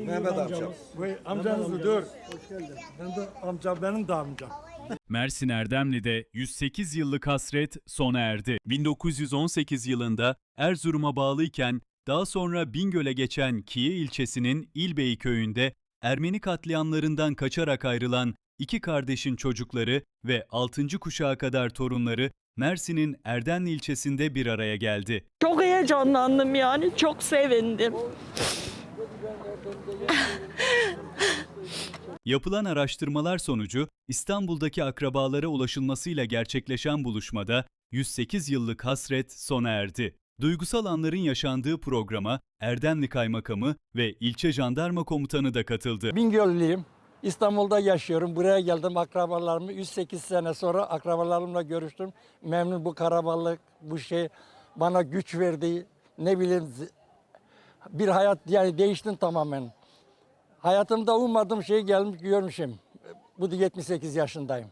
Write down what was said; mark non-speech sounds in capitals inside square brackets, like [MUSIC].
Mehmet amcam. Bu amcanızı dur. Ben de amca benim de amcam. Mersin Erdemli'de 108 yıllık hasret sona erdi. 1918 yılında Erzurum'a bağlıyken daha sonra Bingöl'e geçen Kiye ilçesinin İlbey köyünde Ermeni katliamlarından kaçarak ayrılan iki kardeşin çocukları ve 6. kuşağa kadar torunları Mersin'in Erdenli ilçesinde bir araya geldi. Çok heyecanlandım yani çok sevindim. [LAUGHS] Yapılan araştırmalar sonucu İstanbul'daki akrabalara ulaşılmasıyla gerçekleşen buluşmada 108 yıllık hasret sona erdi. Duygusal anların yaşandığı programa Erdemli Kaymakamı ve ilçe jandarma komutanı da katıldı. Bingöllüyüm. İstanbul'da yaşıyorum. Buraya geldim akrabalarımı 108 sene sonra akrabalarımla görüştüm. Memnun bu karabalık, bu şey bana güç verdi. Ne bileyim bir hayat yani değiştim tamamen. Hayatımda ummadığım şey gelmiş görmüşüm. Bu da 78 yaşındayım.